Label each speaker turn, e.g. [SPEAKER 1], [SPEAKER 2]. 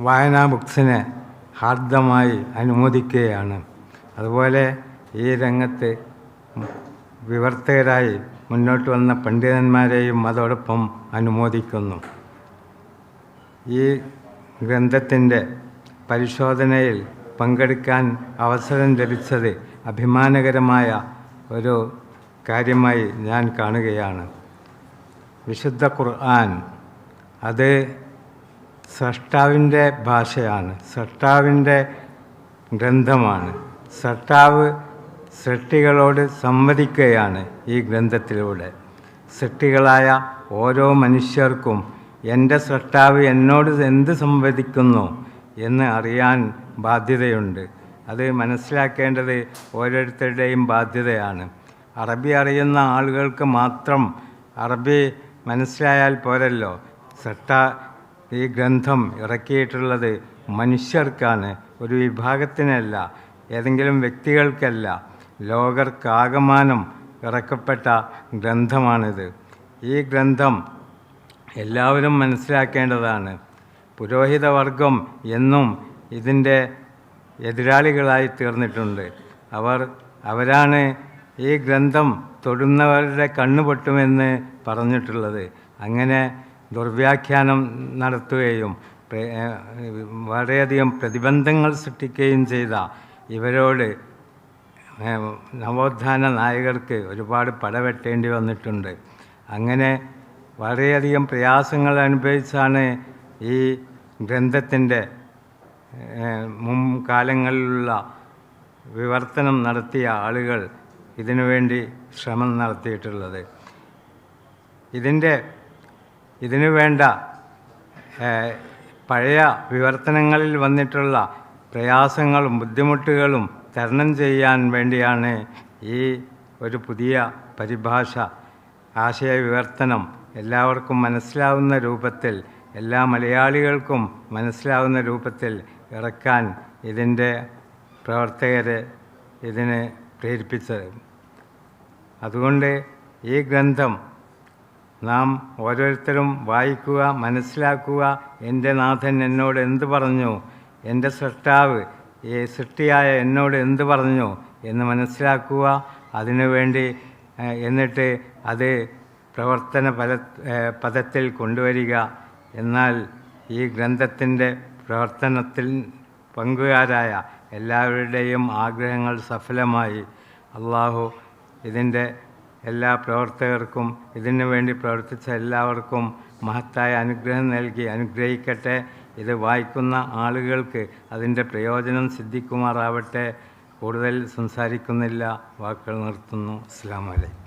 [SPEAKER 1] വായനാ ബുക്സിനെ ഹാർദമായി അനുമോദിക്കുകയാണ്. അതുപോലെ ഈ രംഗത്ത് വിവർത്തകരായി മുന്നോട്ട് വന്ന പണ്ഡിതന്മാരെയും അതോടൊപ്പം അനുമോദിക്കുന്നു. ഈ ഗ്രന്ഥത്തിന്റെ പരിശോധനയിൽ പങ്കെടുക്കാൻ അവസരം ലഭിച്ചത് അഭിമാനകരമായ ഒരു കാര്യമായി ഞാൻ കാണുകയാണ്. വിശുദ്ധ ഖുർആൻ അത് സൃഷ്ടാവിന്റെ ഭാഷയാണ്. സഷ്ടാവിന്റെ ഗ്രന്ഥമാണ്. സഷ്ടാവ് സൃഷ്ടികളോട് സംവദിക്കുകയാണ് ഈ ഗ്രന്ഥത്തിലൂടെ. സൃഷ്ടികളായ ഓരോ മനുഷ്യർക്കും എന്റെ സൃഷ്ടാവ് എന്നോട് എന്ത് സംവദിക്കുന്നു എന്ന് അറിയാൻ ബാധ്യതയുണ്ട്. അത് മനസ്സിലാക്കേണ്ടത് ഓരോരുത്തരുടെയും ബാധ്യതയാണ്. അറബി അറിയുന്ന ആളുകൾക്ക് മാത്രം അറബി മനസ്സിലായാൽ പോരല്ലോ. സട്ട ഈ ഗ്രന്ഥം ഇറക്കിയിട്ടുള്ളത് മനുഷ്യർക്കാണ്. ഒരു വിഭാഗത്തിനല്ല ഏതെങ്കിലും വ്യക്തികൾക്കല്ല. ലോകർക്കാകമാനം ഇറക്കപ്പെട്ട ഗ്രന്ഥമാണിത്. ഈ ഗ്രന്ഥം എല്ലാവരും മനസ്സിലാക്കേണ്ടതാണ്. പുരോഹിതവർഗം എന്നും ഇതിന്റെ എതിരാളികളായി തീർന്നിട്ടുണ്ട്. അവർ അവരാണ് ഈ ഗ്രന്ഥം തൊടുന്നവരുടെ കണ്ണുപൊട്ടുമെന്ന് പറഞ്ഞിട്ടുള്ളത്. അങ്ങനെ ദുർവ്യാഖ്യാനം നടത്തുകയും വളരെയധികം പ്രതിബന്ധങ്ങൾ സൃഷ്ടിക്കുകയും ചെയ്ത ഇവരോട് നവോത്ഥാന നായകർക്ക് ഒരുപാട് പടവെട്ടേണ്ടി വന്നിട്ടുണ്ട്. അങ്ങനെ വളരെയധികം പ്രയാസങ്ങൾ അനുഭവിച്ചാണ് ഈ ഗ്രന്ഥത്തിന്റെ മുൻകാലങ്ങളിലുള്ള വിവർത്തനം നടത്തിയ ആളുകൾ ഇതിനുവേണ്ടി ശ്രമം നടത്തിയിട്ടുള്ളത്. ഇതിന്റെ ഇതിനു വേണ്ട പഴയ വിവർത്തനങ്ങളിൽ വന്നിട്ടുള്ള പ്രയാസങ്ങളും ബുദ്ധിമുട്ടുകളും തരണം ചെയ്യാൻ വേണ്ടിയാണ് ഈ ഒരു പുതിയ പരിഭാഷ ആശയ വിവർത്തനം എല്ലാവർക്കും മനസ്സിലാവുന്ന രൂപത്തിൽ എല്ലാ മലയാളികൾക്കും മനസ്സിലാവുന്ന രൂപത്തിൽ ഇറക്കാൻ ഇതിന്റെ പ്രവർത്തകരെ ഇതിനെ പ്രേരിപ്പിച്ചത്. അതുകൊണ്ട് ഈ ഗ്രന്ഥം നാം ഓരോരുത്തരും വായിക്കുക മനസ്സിലാക്കുക. എന്റെ നാഥൻ എന്നോട് എന്ത് പറഞ്ഞു? എന്റെ സൃഷ്ടാവ് ഈ സൃഷ്ടിയായ എന്നോട് എന്ത് പറഞ്ഞു എന്ന് മനസ്സിലാക്കുക. അതിനുവേണ്ടി എന്നിട്ട് അത് പ്രവർത്തന പല പദത്തിൽ കൊണ്ടുവരിക. എന്നാൽ ഈ ഗ്രന്ഥത്തിന്റെ പ്രവർത്തനത്തിൽ പങ്കുകാരായ എല്ലാവരുടെയും ആഗ്രഹങ്ങൾ സഫലമായി. അള്ളാഹു ഇതിന്റെ എല്ലാ പ്രവർത്തകർക്കും ഇതിനു വേണ്ടി പ്രവർത്തിച്ച എല്ലാവർക്കും മഹത്തായ അനുഗ്രഹം നൽകി അനുഗ്രഹിക്കട്ടെ. ഇത് വായിക്കുന്ന ആളുകൾക്ക് അതിന്റെ പ്രയോജനം സിദ്ധിക്കുമാറാവട്ടെ. കൂടുതൽ സംസാരിക്കുന്നില്ല. വാക്കുകൾ നിർത്തുന്നു. അസ്സാം വലൈക്കും